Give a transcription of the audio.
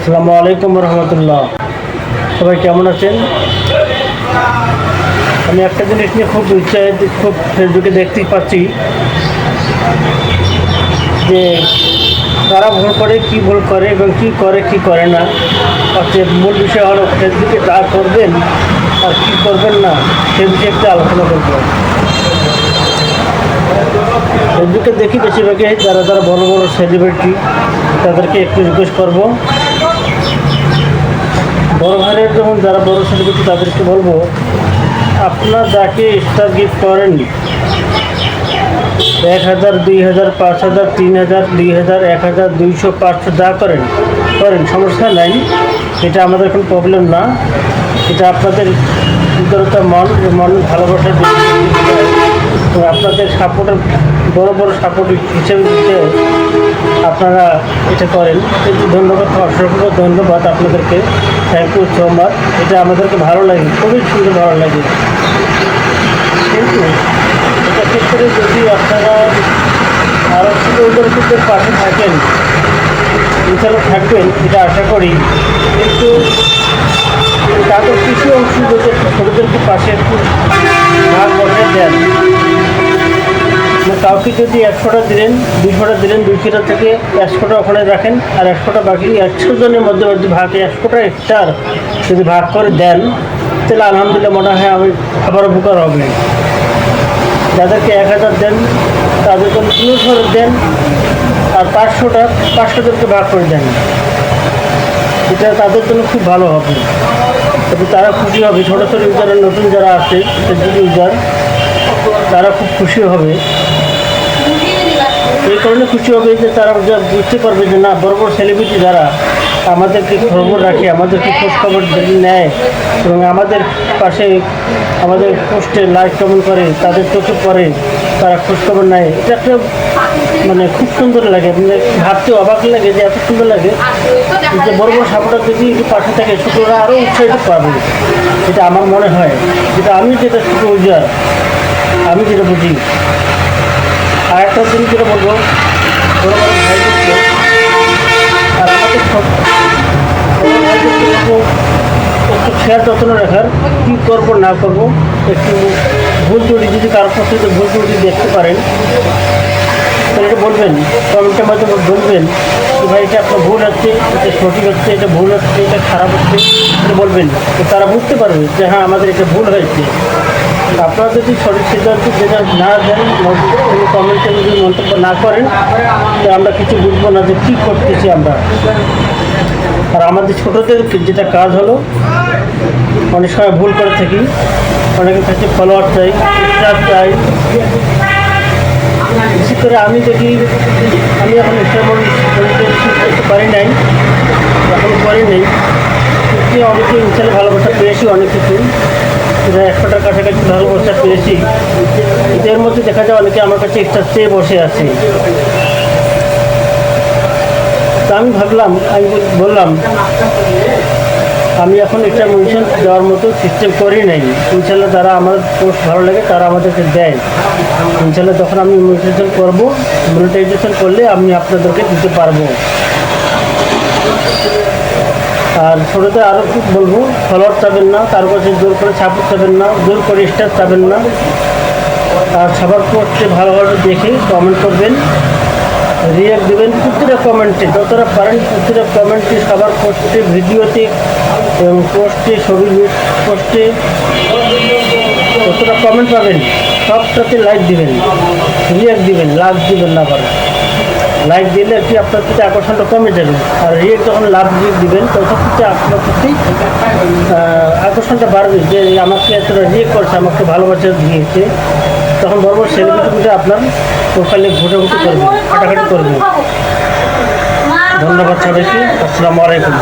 আসসালামু আলাইকুম রহমতুল্লাহ। সবাই কেমন আছেন? আমি একটা জিনিস নিয়ে খুব উৎসাহিত খুব ফেসবুকে দেখতেই পাচ্ছি যে তারা ভুল করে, কি ভুল করে এবং কি করে কি করে না। হচ্ছে মূল বিষয় হলো ফেসবুকে যা করবেন আর কি করবেন না, সে বিষয়ে একটু আলোচনা করব। ফেসবুকে দেখি বেশিরভাগই যারা যারা বড় বড় সেলিব্রিটি তাদেরকে একটু রিকোয়েস্ট করব। বড় ভাইয়ের যেমন যারা বড় সেলিব্রিটি তাদেরকে বলব, আপনার যাকে স্টার গিফট করেন, এক হাজার, দুই হাজার, পাঁচ হাজার, তিন হাজার, দুই হাজার, এক হাজার, দুইশো, পাঁচশো যা করেন করেন, সমস্যা নাই। এটা আমাদের কোনো প্রবলেম না। এটা আপনাদের উদারতা মন মন ভালোবাসার আপনাদের সাপোর্টের, বড় বড় সাপোর্ট হিসেবে দিতে আপনারা এটা করেন। ধন্যবাদ, অসংখ্য ধন্যবাদ আপনাদেরকে। থ্যাংক ইউ সো মাচ এটা আমাদেরকে ভালো লাগে, খুবই সুন্দর ভালো লাগে। কিন্তু এটা ক্ষেত্রে যদি আপনারা শুধু উদ্যোগীদের পাশে থাকেন ইনশাল্লাহ থাকবেন, এটা আশা করি। কিন্তু তাদের কিছু অংশ যদি একটু ছোটোদেরকে পাশে একটু ভাগ বসে দেন কাউকে যদি একশোটা দিলেন, দুইশোটা দিলেন, দুইশোটা থেকে একশোটা ওখানে রাখেন আর একশোটা বাকি একশো জনের মধ্যে যদি ভাগে একশোটা স্টার যদি ভাগ করে দেন, তাহলে আলহামদুলিল্লাহ মনে হয় আমি খাবার উপকার হবে। যাদেরকে এক হাজার দেন তাদেরকে তিনশো দেন আর পাঁচশোটা, পাঁচশোদেরকে ভাগ করে দেন। এটা তাদের জন্য খুব ভালো হবে। তবে তারা খুশি হবে। ছোটো ছোটো ইউজারের নতুন যারা আছে ইউজার তারা খুব খুশি হবে। এই কারণে খুশি হবে যে তারা যা বুঝতে পারবে যে না, বড় বড় সেলিব্রিটি যারা আমাদেরকে খবর রাখে, আমাদেরকে খোঁজ খবর নেয় এবং আমাদের পাশে আমাদের পোস্টে লাইক কমেন্ট করে, তাদের চোখে পড়ে, তারা খোঁজ খবর নেয়, এটা একটা মানে খুব সুন্দর লাগে। মানে ভাবতে অবাক লাগে যে এত সুন্দর লাগে যে বড় বড় সাপোর্টার যদি পাশে থাকে ছোটরা আরও উৎসাহিত পাবে। এটা আমার মনে হয়। যেটা আমি যেটা ছোটো উজার আমি যেটা বুঝি আর যেটা বলব আর আমাদের একটু খেয়াল যত্ন রাখার কী করব, না করব, একটু ভুল ত্রুটি যদি কারোর পক্ষে ভুল ত্রুটি দেখতে পারেন, তাহলে এটা বলবেন কমেন্টের মাধ্যমে বলবেন যে ভাই, এটা আপনার ভুল হচ্ছে, এটা সঠিক হচ্ছে, এটা ভুল হচ্ছে, এটা খারাপ হচ্ছে, এটা বলবেন। তো তারা বুঝতে পারবে যে হ্যাঁ আমাদের এটা ভুল হয়েছে। আপনারা যদি সঠিক সিদ্ধান্ত না দেন কোনো কমেন্টে যদি মন্তব্য না করেন, তো আমরা কিছু বুঝব না যে কী করতেছি আমরা। আর আমাদের ছোটোদের যেটা কাজ হলো, অনেক সময় ভুল করে থাকি, অনেকের কাছে ফলোয়ার চাই চাই। বিশেষ করে আমি দেখি আমি এখন তেমন করতে পারি নাই, এখন করি নেই অনেকে ইনশাল্লাহ ভালোবাসা পেয়েছি অনেক কিছু। সেটা একশোটার কাছাকাছি ভালোবাসা পেয়েছি। এদের মধ্যে দেখা যায় অনেকে আমার কাছে এক্সট্রা চেয়ে বসে আছে। তা আমি ভাবলাম, আমি বললাম, আমি এখন একটা মেনশন দেওয়ার মতো সিস্টেম করি নাই। ইনশাল্লাহ যারা আমার পোস্ট ভালো লাগে, তারা আমাদেরকে দেয়। ইনশাল্লাহ তখন আমি মনিটাইজেশন করব মনিটাইজেশন করলে আমি আপনাদেরকে দিতে পারব। আর ছোটোদের আরও বলব? ফলোয়ার চাবেন না তার কাছে জোর করে সাপোর্ট চাবেন না, জোর করে স্টার চাবেন না। আর সবার পোস্টে ভালোভাবে দেখে কমেন্ট করবেন রিয়াক্ট দেবেন, প্রতিটা কমেন্টে যতটা পারেন প্রতিটা কমেন্টে সবার পোস্টে ভিডিওতে এবং পোস্টে ছবি পোস্টে যতটা কমেন্ট পাবেন, সবটাতে লাইক দিবেন রিয়াক্ট দিবেন লাভ দিবেন না পারেন লাইক দিলে কি আপনার প্রতি আকর্ষণটা কমে যাবে? আর রিয়েট যখন লাভ দিয়ে দিবেন তখন প্রতি আপনার প্রতি আকর্ষণটা বাড়বে। যে আমাকে এতটা রিয়েক্ট করছে আমাকে ভালোবাসা দিয়েছে তখন বলব সেলিব্রিটিগুলো আপনার প্রোফাইলে ঘুটাঘুটি করবে কাটাকাটি করবে ধন্যবাদ সবাইকে। আসসালামু আলাইকুম।